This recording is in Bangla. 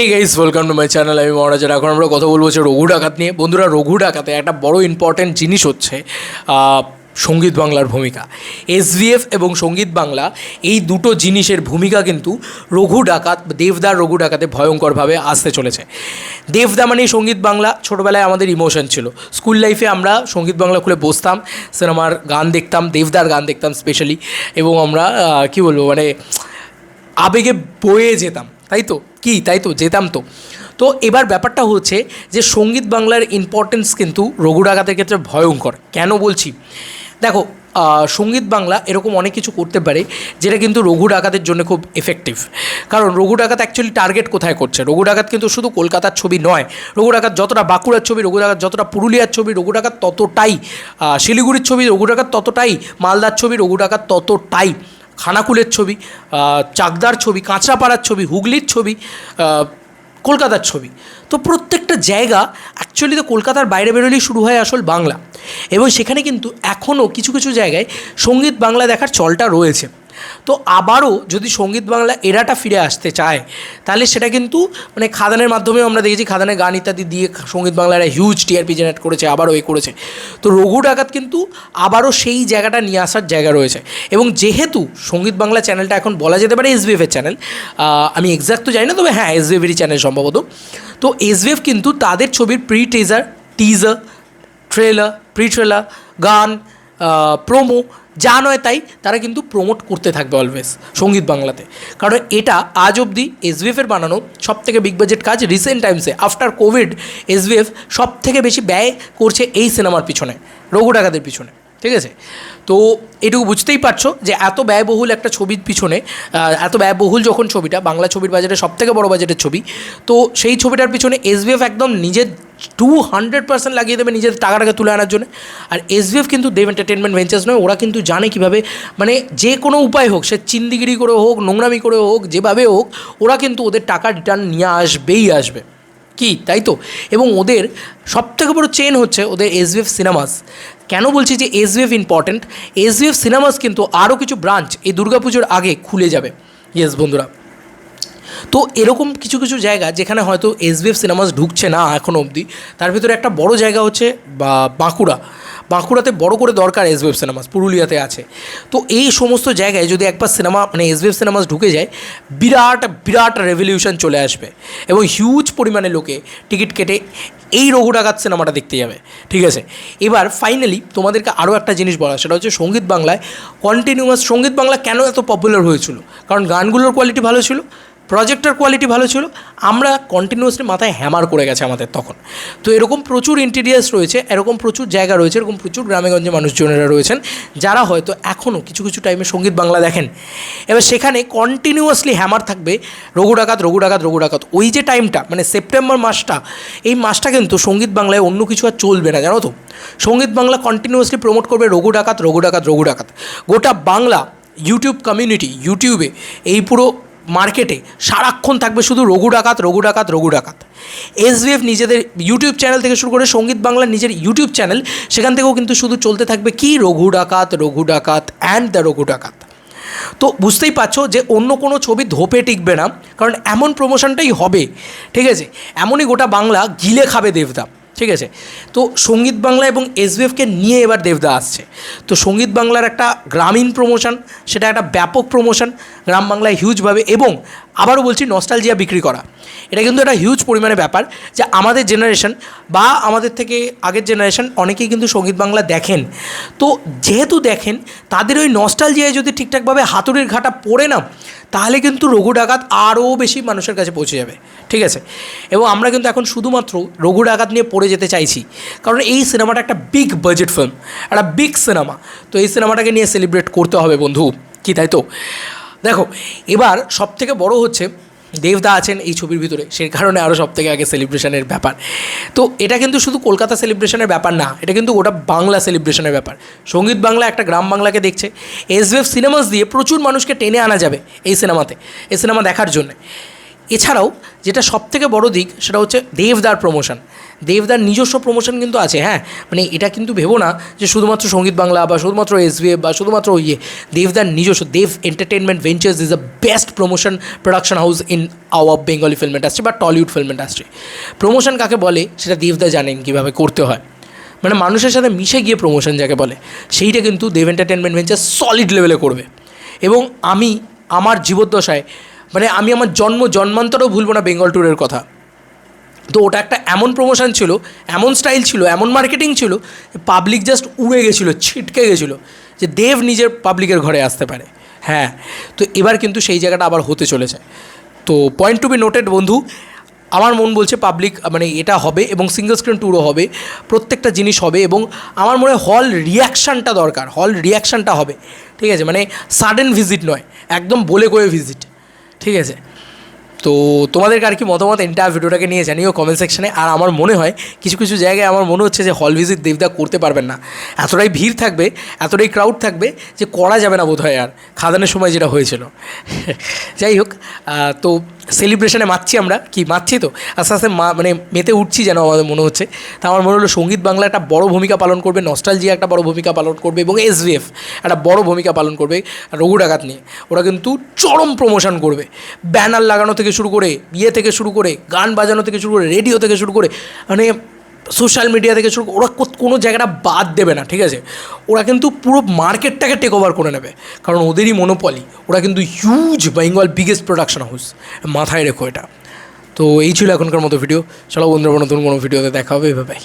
Hey guys welcome to my channel আমি মহারাজার এখন আমরা কথা বলব হচ্ছে রঘু ডাকাত নিয়ে। বন্ধুরা, রঘু ডাকাতে একটা বড় ইম্পর্ট্যান্ট জিনিস হচ্ছে সংগীত বাংলার ভূমিকা। এসভিএফ এবং সংগীত বাংলা এই দুটো জিনিসের ভূমিকা কিন্তু রঘু ডাকাত, দেবদার রঘু ডাকাতে ভয়ঙ্করভাবে আসতে চলেছে। দেবদা মানে সংগীত বাংলা। ছোটোবেলায় আমাদের ইমোশন ছিল। স্কুল লাইফে আমরা সংগীত বাংলা খুলে বসতাম, সিনেমার গান দেখতাম, দেবদার গান দেখতাম স্পেশালি এবং আমরা কী বলব মানে আবেগে বয়ে যেতাম, তাই তো? কি? তাই তো, যেতাম তো। তো এবার ব্যাপারটা হচ্ছে যে সংগীত বাংলার ইম্পর্টেন্স কিন্তু রঘু ডাকাতের ক্ষেত্রে ভয়ঙ্কর। কেন বলছি? দেখো সংগীত বাংলা এরকম অনেক কিছু করতে পারে যেটা কিন্তু রঘু ডাকাতের জন্য খুব এফেক্টিভ কারণ রঘু ডাকাত অ্যাকচুয়ালি টার্গেট কোথায় করছে? রঘু ডাকাত কিন্তু শুধু কলকাতার ছবি নয়। রঘু ডাকাত যতটা বাঁকুড়ার ছবি রঘু ডাকাত যতটা পুরুলিয়ার ছবি রঘু ডাকাত ততটাই শিলিগুড়ির ছবি রঘু ডাকাত ততটাই, মালদার ছবি রঘু ডাকাত ততটাই। খানাকুলের ছবি চাকদার ছবি, কাঁচরাপাড়ার ছবি, হুগলির ছবি কলকাতার ছবি। তো প্রত্যেকটা জায়গা অ্যাকচুয়ালি তো কলকাতার বাইরে বেরোলেই শুরু হয় আসল বাংলা। এবং সেখানে কিন্তু এখনও কিছু কিছু জায়গায় সংগীত বাংলা দেখার চলটা রয়েছে। তো আবারও যদি সংগীত বাংলা এরাটা ফিরে আসতে চায়, তাহলে সেটা কিন্তু মানে খাদানের মাধ্যমেও আমরা দেখেছি খাদানের গান ইত্যাদি দিয়ে সংগীত বাংলা একটা হিউজ টিআরপি জেনারেট করেছে, আবারও এ করেছে। তো রঘু ডাকাত কিন্তু আবারও সেই জায়গাটা নিয়ে আসার জায়গা রয়েছে। এবং যেহেতু সংগীত বাংলা চ্যানেলটা এখন বলা যেতে পারে এসবিএফের চ্যানেল আমি এক্স্যাক্ট তো জানি না, তবে হ্যাঁ এসবিএফেরই চ্যানেল সম্ভবত। তো এসবিএফ কিন্তু তাদের ছবির pre teaser teaser trailer pre trailer গান প্রোমো যা নয় তাই তারা কিন্তু প্রমোট করতে থাকবে অলওয়েজ সংগীত বাংলাতে। কারণ এটা আজ অবধি এসবিএফের বানানো সব থেকে বিগ বাজেট কাজ রিসেন্ট টাইমসে আফটার কোভিড এসবিএফ সব থেকে বেশি ব্যয় করছে এই সিনেমার পিছনে রঘু ডাকাতের পিছনে, ঠিক আছে? তো এটুকু বুঝতেই পারছ যে এত ব্যয়বহুল একটা ছবির পিছনে এত ব্যয়বহুল যখন ছবিটা, বাংলা ছবির বাজারে সব থেকে বড় বাজেটের ছবি, তো সেই ছবিটার পিছনে এসবিএফ একদম নিজের টু হান্ড্রেড পার্সেন্ট লাগিয়ে দেবে নিজের টাকাটাকে তুলে আনার জন্য। আর এসবিএফ কিন্তু দেব এন্টারটেনমেন্ট ভেঞ্চার্স নয়, ওরা কিন্তু জানে কীভাবে মানে যে কোনো উপায় হোক, সে চিন্দিগিরি করে হোক, নোংরামি করে হোক, যেভাবে হোক, ওরা কিন্তু ওদের টাকা রিটার্ন নিয়ে আসবেই আসবে। কি? তাই তো? এবং ওদের সবথেকে বড় চেন হচ্ছে ওদের এসবিএফ সিনেমাস কেন বলছি যে এসবিএফ ইম্পর্ট্যান্ট এসবিএফ সিনেমাস কিন্তু আরও কিছু ব্রাঞ্চ এই দুর্গাপুজোর আগে খুলে যাবে। ইয়েস বন্ধুরা। তো এরকম কিছু কিছু জায়গা যেখানে হয়তো এসবিএফ সিনেমাস ঢুকছে না এখনও অবধি, তার ভিতরে একটা বড় জায়গা হচ্ছে বাঁকুড়া। বাঁকুড়াতে বড় করে দরকার এসবিএফ সিনেমাস পুরুলিয়াতে আছে। তো এই সমস্ত জায়গায় যদি একবার সিনেমা মানে এসবিএফ সিনেমাস ঢুকে যায়, বিরাট বিরাট রেভলিউশন চলে আসবে। এবং হিউজ পরিমাণে লোকে টিকিট কেটে এই রঘু সিনেমাটা দেখতে যাবে। ঠিক আছে? এবার ফাইনালি তোমাদেরকে আরও একটা জিনিস বলা সেটা হচ্ছে সংগীত বাংলায় কন্টিনিউয়াস সংগীত বাংলা কেন এত পপুলার হয়েছিল? কারণ গানগুলোর কোয়ালিটি ভালো ছিল। প্রজেক্টের কোয়ালিটি ভালো ছিল। আমরা কন্টিনিউয়াসলি মাথায় হ্যামার করে গেছে আমাদের তখন। তো এরকম প্রচুর ইন্টেরিয়ার্স রয়েছে, এরকম প্রচুর জায়গা রয়েছে, এরকম প্রচুর গ্রামেগঞ্জে মানুষজনেরা রয়েছেন, যারা হয়তো এখনও কিছু কিছু টাইমে সংগীত বাংলা দেখেন। এবার সেখানে কন্টিনিউয়াসলি হ্যামার থাকবে রঘু ডাকাত রঘু ডাকাত রঘু ডাকাত। ওই যে টাইমটা মানে সেপ্টেম্বর মাসটা, এই মাসটা কিন্তু সংগীত বাংলায় অন্য কিছু আর চলবে না, জানো তো? সংগীত বাংলা কন্টিনিউয়াসলি প্রমোট করবে রঘু ডাকাত রঘু ডাকাত রঘু ডাকাত। গোটা বাংলা ইউটিউব কমিউনিটি ইউটিউবে এই পুরো মার্কেটে সারাক্ষণ থাকবে শুধু রঘু ডাকাত রঘু ডাকাত রঘু ডাকাত। এসবিএফ নিজেদের ইউটিউব চ্যানেল থেকে শুরু করে সংগীত বাংলার নিজের ইউটিউব চ্যানেল সেখান থেকেও কিন্তু শুধু চলতে থাকবে কি? রঘু ডাকাত রঘু ডাকাত অ্যান্ড দ্য রঘু ডাকাত। তো বুঝতেই পারছ যে অন্য কোনো ছবি ধোপে টিকবে না, কারণ এমন প্রমোশনটাই হবে, ঠিক আছে? এমনই গোটা বাংলা গিলে খাবে দেবদা। ঠিক আছে? তো সংগীত বাংলা এবং এসবিএফকে নিয়ে এবার দেবদা আসছে। তো সংগীত বাংলার একটা গ্রামীণ প্রমোশন সেটা একটা ব্যাপক প্রমোশন গ্রাম বাংলায় হিউজভাবে এবং আবারও বলছি নস্টালজিয়া বিক্রি করা। এটা কিন্তু একটা হিউজ পরিমাণে ব্যাপার যে আমাদের জেনারেশন বা আমাদের থেকে আগের জেনারেশন অনেকেই কিন্তু সংগীত বাংলা দেখেন। তো যেহেতু দেখেন, তাদের ওই নস্টালজিয়ায় যদি ঠিকঠাকভাবে হাতুড়ির ঘাটা পড়ে না তাহলে কিন্তু রঘু ডাকাত আরও বেশি মানুষের কাছে পৌঁছে যাবে। ঠিক আছে? এবং আমরা কিন্তু এখন শুধুমাত্র রঘু ডাকাত নিয়ে পড়ে যেতে চাইছি। কারণ এই সিনেমাটা একটা বিগ বাজেট ফিল্ম একটা বিগ সিনেমা তো এই সিনেমাটাকে নিয়ে সেলিব্রেট করতে হবে বন্ধু। কি তাই তো? দেখো, এবার সবথেকে বড় হচ্ছে দেবদা আছেন এই ছবির ভিতরে, সেই কারণে আরও সব থেকে আগে সেলিব্রেশনের ব্যাপার। তো এটা কিন্তু শুধু কলকাতা সেলিব্রেশনের ব্যাপার না, এটা কিন্তু ওটা বাংলা সেলিব্রেশনের ব্যাপার। সংগীত বাংলা একটা গ্রাম বাংলাকে দেখছে এসবিএফ সিনেমাস দিয়ে প্রচুর মানুষকে টেনে আনা যাবে এই সিনেমাতে এই সিনেমা দেখার জন্যে। এছাড়াও যেটা সব থেকে বড় দিক, সেটা হচ্ছে দেবদার প্রমোশন দেবদার নিজস্ব প্রমোশন কিন্তু আছে হ্যাঁ? মানে এটা কিন্তু ভেবো না যে শুধুমাত্র সংগীত বাংলা বা শুধুমাত্র এসবিএফ বা শুধুমাত্র ইয়ে দেবদার নিজস্ব, Dev entertainment ventures is the best promotion production house in our Bengali film industry বা টলিউড ফিল্ম ইন্ডাস্ট্রি প্রমোশন কাকে বলে, সেটা দেবদা জানেন কীভাবে করতে হয়। মানে মানুষের সাথে মিশে গিয়ে প্রমোশন যাকে বলে, সেইটা কিন্তু দেব এন্টারটেনমেন্ট ভেঞ্চার সলিড লেভেলে করবে। এবং আমি, আমার জীবদ্দশায় মানে আমি আমার জন্ম জন্মান্তরও ভুলবো না বেঙ্গল ট্যুরের কথা। তো ওটা একটা এমন প্রমোশন ছিল, এমন স্টাইল ছিল, এমন মার্কেটিং ছিল পাবলিক জাস্ট উড়ে গেছিল, ছিটকে গেছিল, যে দেব নিজের পাবলিকের ঘরে আসতে পারে। হ্যাঁ তো এবার কিন্তু সেই জায়গাটা আবার হতে চলেছে। তো পয়েন্ট টু বি নোটেড বন্ধু, আমার মন বলছে পাবলিক মানে এটা হবে এবং সিঙ্গল স্ক্রিন ট্যুরও হবে, প্রত্যেকটা জিনিস হবে এবং আমার মনে হয় হল রিয়াকশানটা দরকার হল রিয়াকশানটা হবে। ঠিক আছে মানে সাডেন ভিজিট নয়, একদম বলে কয়ে ভিজিট ঠিক আছে। তো তোমাদেরকে আর কি মতামত এন্টায়ার ভিডিওটাকে নিয়ে জানিও কমেন্ট সেকশানে আর আমার মনে হয় কিছু কিছু জায়গায় আমার মনে হচ্ছে যে হল ভিজিট দেবদা করতে পারবেন না। এতটাই ভিড় থাকবে, এতটাই ক্রাউড থাকবে যে করা যাবে না বোধ হয় আর। খাদানের সময় যেটা হয়েছিল। যাই হোক তো সেলিব্রেশনে মাতছি আমরা। কি মাতছি তো? আস্তে আস্তে মা মানে মেতে উঠছি যেন আমাদের মনে হচ্ছে। তা আমার মনে হলো সংগীত বাংলা একটা বড় ভূমিকা পালন করবে নস্টালজিয়া একটা বড় ভূমিকা পালন করবে এবং এসভিএফ একটা বড় ভূমিকা পালন করবে রঘু ডাকাত নিয়ে। ওরা কিন্তু চরম প্রমোশন করবে। ব্যানার লাগানো থেকে শুরু করে বিয়ে থেকে শুরু করে, গান বাজানো থেকে শুরু করে রেডিও থেকে শুরু করে মানে সোশ্যাল মিডিয়া থেকে শুরু ওরা কোনো জায়গাটা বাদ দেবে না, ঠিক আছে? ওরা কিন্তু পুরো মার্কেটটাকে টেক ওভার করে নেবে। কারণ ওদেরই মনোপলি ওরা কিন্তু huge Bengal biggest production house মাথায় রেখো এটা। তো এই ছিল এখনকার মতো ভিডিও চলো বন্ধুরা, নতুন কোনো ভিডিওতে দেখা হবে এভাবে